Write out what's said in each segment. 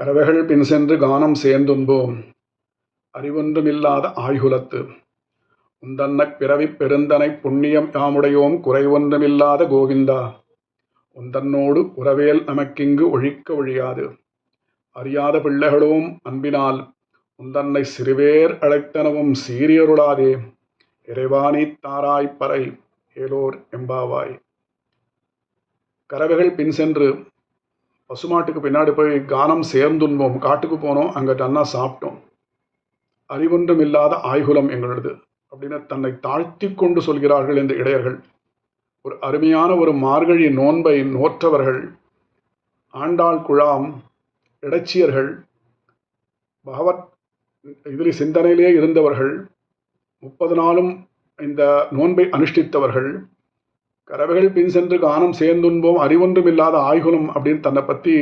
கறவைகள் பின் சென்று கானம் சேர்ந்துன்போம் அறிவொன்றுமில்லாத ஆய்குலத்து. உந்தன்ன பிறவிப் பெருந்தனை புண்ணியம் யாமுடையோம் குறைவொன்றுமில்லாத கோவிந்தா. உந்தன்னோடு உறவேல் நமக்கிங்கு ஒழிக்க ஒழியாது. அறியாத பிள்ளைகளோம் அன்பினால் உந்தன்னை சிறுவேர் அழைத்தனவும் சீரியருளாதே. இறைவானி தாராய்ப்பறை ஏலோர் எம்பாவாய். கறவைகள் பின் சென்று பசுமாட்டுக்கு பின்னாடி போய் கானம் சேர்ந்துண்போம். காட்டுக்கு போனோம். அங்கே தன்னா சாப்பிட்டோம். அறிவொன்றும் இல்லாத ஆய்குலம் எங்களது. அப்படின்னு தன்னை தாழ்த்தி கொண்டு சொல்கிறார்கள் இந்த இடையர்கள். ஒரு அருமையான ஒரு மார்கழி நோன்பை நோற்றவர்கள் ஆண்டாள் குழாம் இடைச்சியர்கள் பகவத் இதில் சிந்தனையிலே இருந்தவர்கள் முப்பது நாளும் இந்த நோன்பை அனுஷ்டித்தவர்கள் கறவைகள் பின் சென்று கானம் சேர்ந்துண்போம் அறிவொன்றும் இல்லாத ஆய்குலம் அப்படின்னு தன்னை பற்றி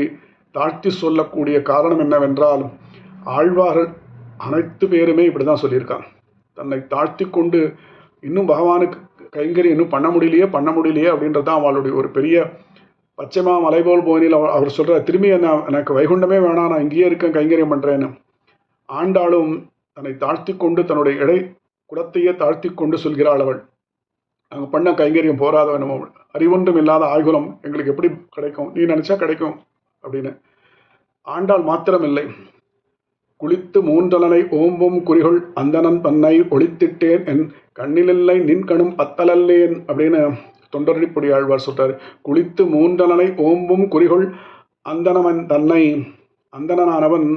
தாழ்த்தி சொல்லக்கூடிய காரணம் என்னவென்றால் ஆழ்வார்கள் அனைத்து பேருமே இப்படி தான் சொல்லியிருக்காங்க. தன்னை தாழ்த்தி கொண்டு இன்னும் பகவானுக்கு கைங்கறி இன்னும் பண்ண முடியலையே பண்ண முடியலையே அப்படின்றது தான் அவளுடைய ஒரு பெரிய பச்சைமா மலைபோல் போனில் அவர் அவர் சொல்கிற திரும்பி என்ன எனக்கு வைகுண்டமே வேணாம் நான் இங்கேயே இருக்கேன் கைங்கரியம் பண்ணுறேன்னு ஆண்டாளும் தன்னை தாழ்த்தி கொண்டு தன்னுடைய இடை குலத்தையே தாழ்த்தி கொண்டு சொல்கிறாள் அவள். நாங்கள் பண்ண கைங்கரியம் போராத வேணுமோ அறிவொன்றும் இல்லாத ஆய்குலம் எங்களுக்கு எப்படி கிடைக்கும்? நீ நினச்சா கிடைக்கும் அப்படின்னு. ஆண்டாள் மாத்திரமில்லை. குளித்து மூன்றலனை ஓம்பும் குறிகள் அந்தணன் தன்னை ஒளித்திட்டேன். என் கண்ணிலில்லை நின்கணும் பத்தலல்லேன் அப்படின்னு தொண்டரடிப்பொடி ஆழ்வார் சொல்றார். குளித்து மூன்றலனை ஓம்பும் குறிகள் அந்தனவன் தன்னை அந்தணனானவன்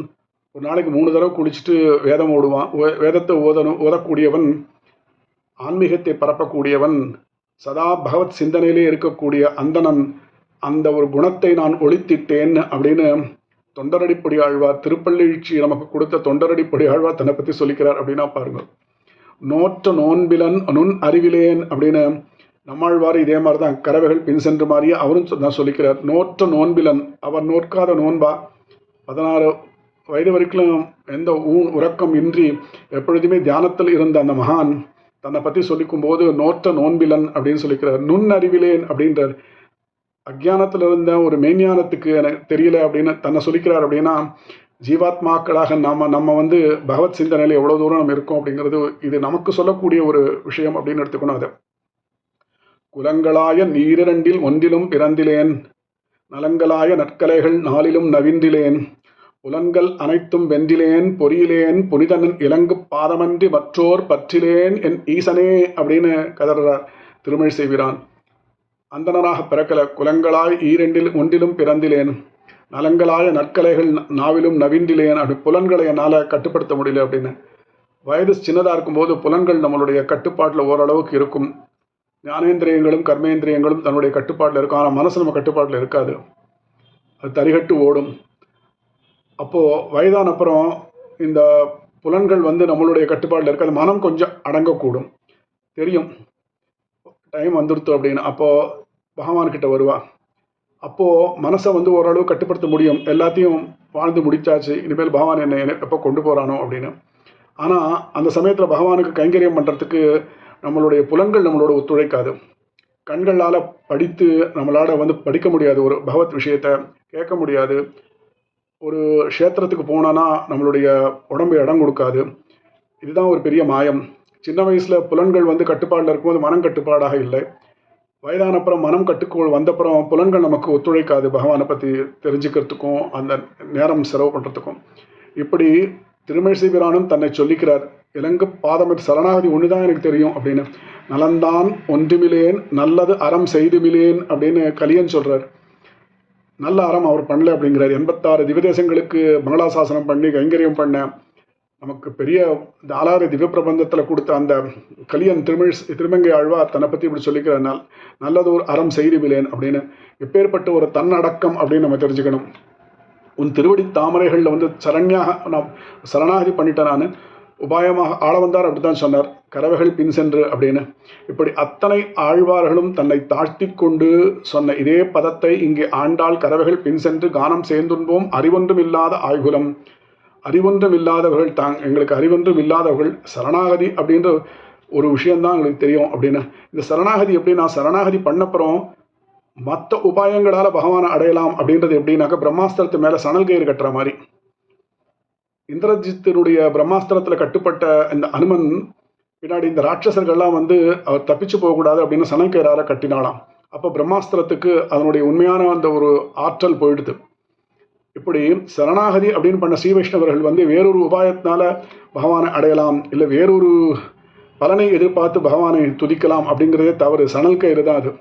ஒரு நாளைக்கு மூணு தடவை குளிச்சுட்டு வேதம் ஓடுவான். வேதத்தை ஓதணும் ஓதக்கூடியவன் ஆன்மீகத்தை பரப்பக்கூடியவன் சதா பகவத் சிந்தனையிலே இருக்கக்கூடிய அந்தணன் அந்த ஒரு குணத்தை நான் ஒளித்திட்டேன் அப்படின்னு தொண்டரடிப்பொடி ஆழ்வார் திருப்பள்ளிழ்ச்சி நமக்கு கொடுத்த தொண்டரடிப்பொடி ஆழ்வார் தன்னை பற்றி சொல்லிக்கிறார் அப்படின்னா பாருங்க. நோற்ற நோன்பிலன் நுண் அறிவிலேன் அப்படின்னு நம்மாழ்வார் இதே மாதிரி தான் கறவைகள் பின் சென்று மாறிய அவரும் சொ- தான் சொல்லிக்கிறார். நோற்ற நோன்பிலன் அவர் நோற்காத நோன்பா? பதினாறு வயது வரைக்கும் எந்த ஊ உறக்கம் இன்றி எப்பொழுதுமே தியானத்தில் இருந்த அந்த மகான் தன்னை பற்றி சொல்லிக்கும் போது நோற்ற நோன்பிலன் அப்படின்னு சொல்லிக்கிறார். நுண்ணறிவிலேன் அப்படின்றார். அக்ஞானத்தில் இருந்த ஒரு மெய்ஞானத்துக்கு எனக்கு தெரியல அப்படின்னு தன்னை சொல்லிக்கிறார் அப்படின்னா ஜீவாத்மாக்களாக நம்ம நம்ம வந்து பகவத் சிந்தனையில் எவ்வளோ தூரம் நம்ம இருக்கோம் அப்படிங்கிறது இது நமக்கு சொல்லக்கூடிய ஒரு விஷயம் அப்படின்னு எடுத்துக்கணும் அதை. குலங்களாய நீரிரண்டில் ஒன்றிலும் பிறந்திலேன் நலங்களாய நற்கலைகள் நாளிலும் நவின்றிலேன் புலன்கள் அனைத்தும் வென்றிலேன் பொறியிலேன் புனிதனன் இலங்கு பாதமன்றி மற்றோர் பற்றிலேன் என் ஈசனே அப்படின்னு கதறார் திருமழி செய்கிறான். அந்தனராக பிறக்கல. குலங்களாய் ஈரெண்டில் ஒன்றிலும் பிறந்திலேன். நலங்களாய நற்கலைகள் நாவிலும் நவின்றிலேன். அப்படி புலன்களை என்னால் கட்டுப்படுத்த முடியல அப்படின்னு. வயது சின்னதாக இருக்கும்போது புலன்கள் நம்மளுடைய கட்டுப்பாட்டில் ஓரளவுக்கு இருக்கும். ஞானேந்திரியங்களும் கர்மேந்திரியங்களும் தன்னுடைய கட்டுப்பாட்டில் இருக்கும். ஆனால் மனசு நம்ம கட்டுப்பாட்டில் இருக்காது. அது தரிகட்டு ஓடும். அப்போது வயதான அப்புறம் இந்த புலன்கள் வந்து நம்மளுடைய கட்டுப்பாட்டில் இருக்காது மனம் கொஞ்சம் அடங்கக்கூடும். தெரியும். டைம் வந்துடுத்து அப்படின்னு. அப்போது பகவான்கிட்ட வருவா. அப்போது மனசை வந்து ஓரளவு கட்டுப்படுத்த முடியும். எல்லாத்தையும் வாழ்ந்து முடிச்சாச்சு. இனிமேல் பகவான் என்னை என்ன எப்போ கொண்டு போகிறானோ அப்படின்னு. ஆனால் அந்த சமயத்தில் பகவானுக்கு கைங்கரியம் பண்ணுறதுக்கு நம்மளுடைய புலன்கள் நம்மளோட ஒத்துழைக்காது. கண்களால் படித்து நம்மளால் வந்து படிக்க முடியாது. ஒரு பகவத் விஷயத்தை கேட்க முடியாது. ஒரு க்ஷேத்திரத்துக்கு போனோன்னா நம்மளுடைய உடம்பு இடம் கொடுக்காது. இதுதான் ஒரு பெரிய மாயம். சின்ன வயசில் புலன்கள் வந்து கட்டுப்பாடில் இருக்கும்போது மனம் கட்டுப்பாடாக இல்லை. வயதான அப்புறம் மனம் கட்டுக்கோள் வந்தப்புறம் புலன்கள் நமக்கு ஒத்துழைக்காது பகவானை பற்றி தெரிஞ்சுக்கிறதுக்கும் அந்த நேரம் செலவு பண்ணுறதுக்கும் இப்படி திருமழிசைபிரானும் தன்னை சொல்லிக்கிறார் இலங்கு பாதமற்ற சரணாகதி ஒன்று தான் எனக்கு தெரியும் அப்படின்னு. நலந்தான் ஒன்றுமிலேன் நல்லது அறம் செய்துமிலேன் அப்படின்னு கலியன் சொல்கிறார் நல்ல அறம் அவர் பண்ணல அப்படிங்கிறார். எண்பத்தாறு திவதேசங்களுக்கு மங்களாசாசனம் பண்ணி கைங்கரியம் பண்ண நமக்கு பெரிய இந்த ஆலாறு திவ்ய பிரபந்தத்தில் கொடுத்த அந்த கலியன் திருமிழ் திருமங்கை ஆழ்வார் தன்னை பற்றி இப்படி சொல்லிக்கிறனால் நல்லது ஒரு அறம் செய்துமிலேன் அப்படின்னு எப்பேற்பட்ட ஒரு தன்னடக்கம் அப்படின்னு நம்ம தெரிஞ்சுக்கணும். உன் திருவடி தாமரைகளில் வந்து சரண்யாக நான் சரணாகதி பண்ணிட்டேன் நான். உபாயமாக ஆள வந்தார் அப்படித்தான் சொன்னார். கறவைகள் பின் சென்று அப்படின்னு. இப்படி அத்தனை ஆழ்வார்களும் தன்னை தாழ்த்தி கொண்டு சொன்ன இதே பதத்தை இங்கே ஆண்டாள் கறவைகள் பின் சென்று கானம் சேர்ந்துண்போம். அறிவொன்றும் இல்லாத ஆய்குலம் அறிவொன்றும் இல்லாதவர்கள் தாங் எங்களுக்கு அறிவொன்றும் இல்லாதவர்கள் சரணாகதி அப்படின்ற ஒரு விஷயம்தான் எங்களுக்கு தெரியும் அப்படின்னு. இந்த சரணாகதி எப்படி நான் சரணாகதி பண்ணப்புறம்? மற்ற உபாயங்களால் பகவானை அடையலாம் அப்படின்றது எப்படின்னாக்கா பிரம்மாஸ்திரத்து மேலே சணல் கயிறு கட்டுற மாதிரி. இந்திரஜித்தினுடைய பிரம்மாஸ்திரத்தில் கட்டுப்பட்ட இந்த அனுமன் பின்னாடி இந்த ராட்சசர்கள்லாம் வந்து அவர் தப்பிச்சு போகக்கூடாது அப்படின்னு சனங்கேரார கட்டினாலாம் அப்போ பிரம்மாஸ்திரத்துக்கு அதனுடைய உண்மையான அந்த ஒரு ஆற்றல் போயிடுது. இப்படி சரணாகதி அப்படின்னு பண்ண ஸ்ரீ வைஷ்ணவர்கள் வந்து வேறொரு உபாயத்தினால பகவானை அடையலாம் இல்லை வேறொரு பலனை எதிர்பார்த்து பகவானை துதிக்கலாம் அப்படிங்கிறதே தவறு. சணல் கயிறு தான் அது.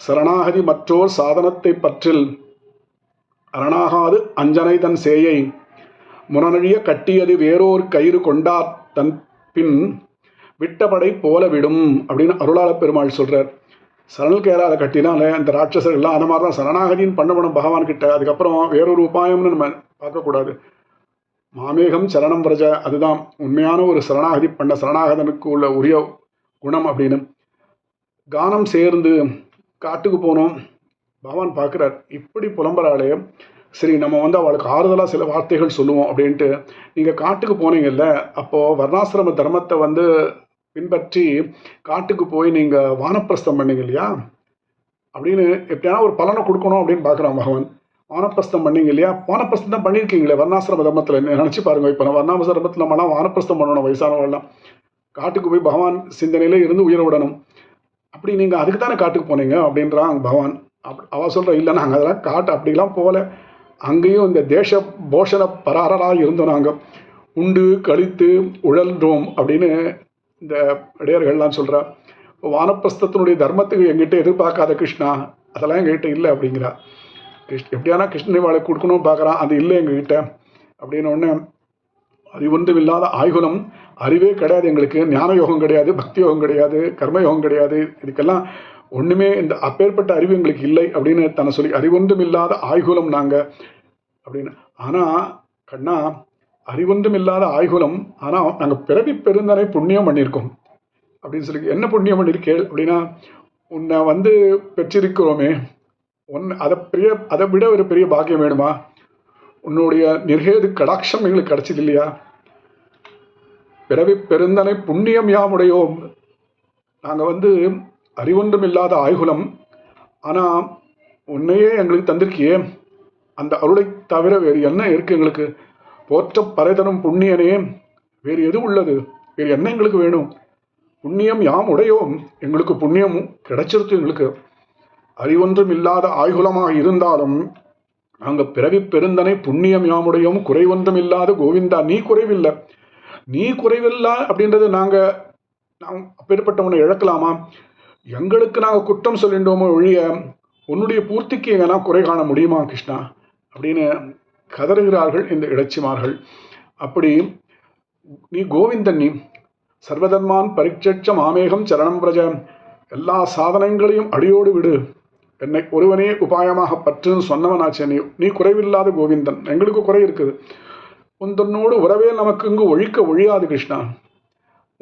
சரணாகதி மற்றோர் சாதனத்தை பற்றில் அரணாகாது அஞ்சனை தன் சேயை. முனழிய கட்டியது வேறோர் கயிறு கொண்டார் தன் பின் விட்டபடை போல விடும் அப்படின்னு அருளாள பெருமாள் சொல்றார். சரணல் கேராத கட்டினால இந்த ராட்சசர்கள்லாம் அந்த மாதிரி தான் சரணாகதின்னு பண்ணப்படும் பகவான் கிட்ட அதுக்கப்புறம் வேறொரு உபாயம்னு நம்ம பார்க்கக்கூடாது. மாமேகம் சரணம் பிரஜ அதுதான் உண்மையான ஒரு சரணாகதி பண்ண சரணாகதனுக்கு உள்ள உரிய குணம் அப்படின்னு. கானம் சேர்ந்து காட்டுக்கு போனோம். பகவான் பார்க்குறார் இப்படி புலம்புறாளே சரி நம்ம வந்து அவளுக்கு ஆறுதலாக சில வார்த்தைகள் சொல்லுவோம் அப்படின்ட்டு நீங்கள் காட்டுக்கு போனீங்கல்ல அப்போது வர்ணாசிரம தர்மத்தை வந்து பின்பற்றி காட்டுக்கு போய் நீங்கள் வானப்பிரஸ்தம் பண்ணீங்க இல்லையா? அப்படின்னு எப்படியான ஒரு பலனை கொடுக்கணும் அப்படின்னு பார்க்குறான் பகவான் வானப்பிரஸ்தம் பண்ணீங்க இல்லையா? வானப்பிரஸ்தம் தான் பண்ணியிருக்கீங்களே வர்ணாசிரம தர்மத்தில்? நினச்சி பாருங்க இப்போ வர்ணாசிரம தர்மத்தில் நம்மலாம் வானப்பிரஸ்தம் பண்ணணும் வயசானவெல்லாம் காட்டுக்கு போய் பகவான் சிந்தனையில் இருந்து உயிரை விடணும். அப்படி நீங்கள் அதுக்கு தானே காட்டுக்கு போனீங்க அப்படின்றான் பகவான். அப் அவள் சொல்கிற இல்லை நாங்கள் அதெல்லாம் காட்டு அப்படிலாம் போகல. அங்கேயும் இந்த தேச போஷண பராரராக இருந்தோம் நாங்கள் உண்டு கழித்து உழல்றோம் அப்படின்னு இந்த இடையர்கள்லாம் சொல்கிறா வானப்பிரஸ்தத்தினுடைய தர்மத்துக்கு எங்கிட்ட எதிர்பார்க்காத கிருஷ்ணா அதெல்லாம் எங்ககிட்ட இல்லை அப்படிங்கிறா கிருஷ்ண எப்படியானா கிருஷ்ணனை வாழை கொடுக்கணும்னு பார்க்குறான் அது இல்லை எங்ககிட்ட. அப்படின்னு உடனே அறிவொன்றும் இல்லாத ஆய்குலம் அறிவே கிடையாது எங்களுக்கு ஞான யோகம் கிடையாது பக்தி யோகம் கிடையாது கர்ம யோகம் கிடையாது இதுக்கெல்லாம் ஒன்றுமே இந்த அப்பேற்பட்ட அறிவு எங்களுக்கு இல்லை அப்படின்னு தன்னை சொல்லி அறிவொன்றும் இல்லாத ஆய்குலம் நாங்கள் அப்படின்னு. ஆனால் கண்ணா அறிவொன்றும் இல்லாத ஆய்குலம் ஆனால் நாங்கள் பிறவி பெருந்தனை புண்ணியம் பண்ணியிருக்கோம். அப்படின்னு சொல்லி என்ன புண்ணியம் பண்ணியிருக்கேள் அப்படின்னா உன்னை வந்து பெற்றிருக்கிறோமே உன் அதை பெரிய அதை விட ஒரு பெரிய பாக்கியம் வேணுமா? உன்னுடைய நிர்கேது கடாட்சம் எங்களுக்கு கிடைச்சது இல்லையா? பிறவி பெருந்தனை புண்ணியம் யாமுடையோம்? நாங்கள் வந்து அறிவொன்றும் இல்லாத ஆய்குலம். ஆனால் உன்னையே எங்களுக்கு தந்திருக்கியே. அந்த அருளை தவிர வேறு என்ன இருக்கு எங்களுக்கு? போற்ற பறைதரும் புண்ணியனே. வேறு எது உள்ளது? வேறு என்ன எங்களுக்கு வேணும்? புண்ணியம் யாம் உடையோம்? எங்களுக்கு புண்ணியம் கிடைச்சிருக்கு எங்களுக்கு. அறிவொன்றும் இல்லாத ஆய்குலமாக இருந்தாலும் நாங்கள் பிறவி பெருந்தனை புண்ணியம் யாமுடையோம் குறைவொன்றும் இல்லாத கோவிந்தா நீ குறைவில்லை. நீ குறைவில்லை அப்படின்றது நாங்கள் நாம் அப்பேற்பட்டவனை இழக்கலாமா? எங்களுக்கு நாங்கள் குற்றம் சொல்லிட்டோமோ ஒழிய உன்னுடைய பூர்த்திக்கு வேணா குறை காண முடியுமா கிருஷ்ணா? அப்படின்னு கதறுகிறார்கள் இந்த இடைச்சிமார்கள். அப்படி நீ கோவிந்தன் நீ சர்வதன்மான் பரிட்சட்ச மாமேகம் சரணம் பிரஜ எல்லா சாதனங்களையும் அடியோடு விடு. என்னை ஒருவனே உபாயமாக பற்றுன்னு சொன்னவனாச்சே நீ. நீ குறைவில்லாத கோவிந்தன். எங்களுக்கு குறை இருக்குது. உந்தன்னோடு உறவே நமக்கு இங்கு ஒழிக்க ஒழியாது கிருஷ்ணா.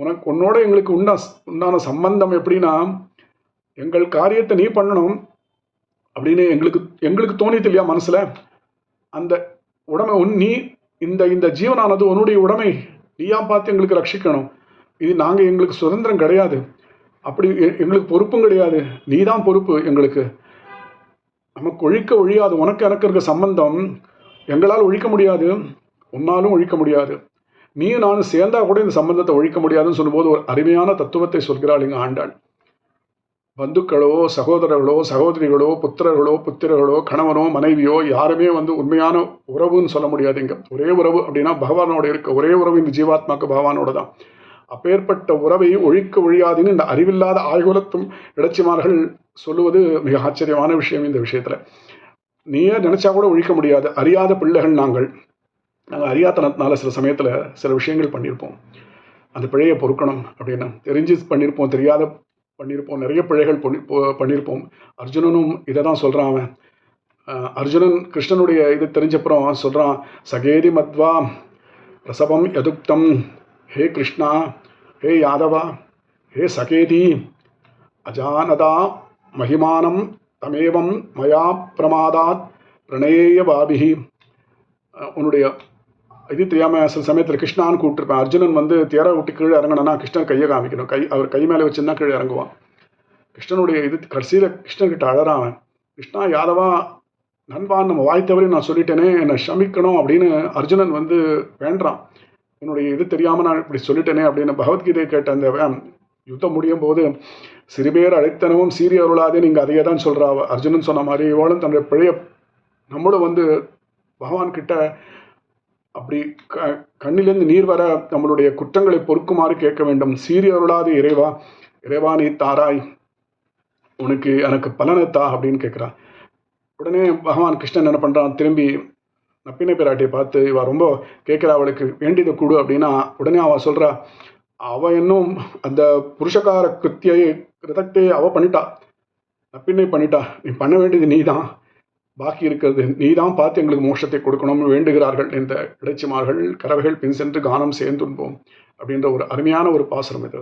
உனக்கு உன்னோட எங்களுக்கு உண்டா உண்டான சம்பந்தம் எப்படின்னா எங்கள் காரியத்தை நீ பண்ணணும் அப்படின்னு எங்களுக்கு எங்களுக்கு தோணித்து இல்லையா மனசில்? அந்த உடமை உன் நீ இந்த இந்த ஜீவனானது உன்னுடைய உடமை. நீயா பார்த்து எங்களுக்கு ரட்சிக்கணும். இது நாங்கள் எங்களுக்கு சுதந்திரம் கிடையாது. அப்படி எங்களுக்கு பொறுப்பும் கிடையாது. நீ தான் பொறுப்பு எங்களுக்கு. நமக்கு ஒழிக்க ஒழியாது. உனக்கு எனக்கு இருக்க சம்பந்தம். எங்களால் ஒழிக்க முடியாது. உன்னாலும் ஒழிக்க முடியாது. நீயும் நானும் சேர்ந்தா கூட இந்த சம்பந்தத்தை ஒழிக்க முடியாதுன்னு சொல்லும்போது ஒரு அருமையான தத்துவத்தை சொல்கிறாள் இங்க ஆண்டாள். பந்துக்களோ சகோதரர்களோ சகோதரிகளோ புத்திரர்களோ புத்திரர்களோ கணவனோ மனைவியோ யாருமே வந்து உண்மையான உறவுன்னு சொல்ல முடியாது இங்கே. ஒரே உறவு அப்படின்னா பகவானோட இருக்க. ஒரே உறவு இந்த ஜீவாத்மாக்கு பகவானோட தான். அப்பேற்பட்ட உறவை ஒழிக்க ஒழியாதுன்னு இந்த அறிவில்லாத ஆய்குலத்தும் இடைச்சிமார்கள் சொல்லுவது மிக ஆச்சரியமான விஷயம் இந்த விஷயத்தில். நீயே நினச்சா கூட ஒழிக்க முடியாது. அறியாத பிள்ளைகள் நாங்கள். நாங்கள் அறியாத்தனத்தினால சில சமயத்தில் சில விஷயங்கள் பண்ணியிருப்போம் அந்த பிழையை பொறுக்கணும் அப்படின்னு. தெரிஞ்சு பண்ணியிருப்போம் தெரியாத பண்ணியிருப்போம் நிறைய பிழைகள் பண்ணி பண்ணியிருப்போம் அர்ஜுனனும் இதை தான் சொல்கிறான் அவன் அர்ஜுனன் கிருஷ்ணனுடைய இது தெரிஞ்சப்புறம் சொல்கிறான் சகேதி மத்வா பிரசவம் யதுக்தம் ஹே கிருஷ்ணா ஹே யாதவா ஹே சகேதி அஜானதா மகிமானம் தமேவம் மயா பிரமாதாத் பிரணேய பாபிகி உன்னுடைய இது தெரியாமல் சில சமயத்தில் கிருஷ்ணான்னு கூப்பிட்டுருப்பேன். அர்ஜுனன் வந்து தேரை விட்டு கீழே இறங்கினா கிருஷ்ணன் கையை காமிக்கணும். கை அவர் கை மேலே வச்சுருந்தா கீழே இறங்குவான். கிருஷ்ணனுடைய இது கடைசியில் கிருஷ்ணன் கிட்ட அழறான் கிருஷ்ணா யாதவா நண்பான் நம்ம வாய் தவறி நான் சொல்லிட்டேனே என்னை ஷமிக்கணும் அப்படின்னு அர்ஜுனன் வந்து வேண்டான் என்னுடைய இது தெரியாமல் நான் இப்படி சொல்லிட்டேனே அப்படின்னு பகவத்கீதை கேட்ட அந்த யுத்தம் முடியும் போது சிறுபேர் அழைத்தனவும் சீரிய அருளாதே நீங்கள் அதையே தான் சொல்கிறா அர்ஜுனன் சொன்ன மாதிரி இவளும் தன்னுடைய பிழைய நம்மளும் வந்து பகவான் கிட்ட அப்படி க கண்ணிலிருந்து நீர் வர நம்மளுடைய குற்றங்களை பொறுக்குமாறு கேட்க வேண்டும். சீரியருளாது இறைவா இறைவா நீ தாராய். உனக்கு எனக்கு பலனை தா அப்படின்னு கேட்குறான். உடனே பகவான் கிருஷ்ணன் என்ன பண்ணுறான் திரும்பி நப்பினை பிராட்டியை பார்த்து இவ ரொம்ப கேட்குறா அவளுக்கு வேண்டியதை கொடு அப்படின்னா உடனே அவள் சொல்கிறா அவ இன்னும் அந்த புருஷகார கிருத்தியை கிருதத்தை அவ பண்ணிட்டா. நப்பினை பண்ணிட்டா. நீ பண்ண வேண்டியது நீ தான் பாக்கி இருக்கிறது. நீதான் பார்த்து எங்களுக்கு மோட்சத்தை கொடுக்கணும்னு வேண்டுகிறார்கள் இந்த இடைச்சிமார்கள் கறவைகள் பின் சென்று கானம் சேர்ந்துன்போம் அப்படின்ற ஒரு அருமையான ஒரு பாசுரம் இது.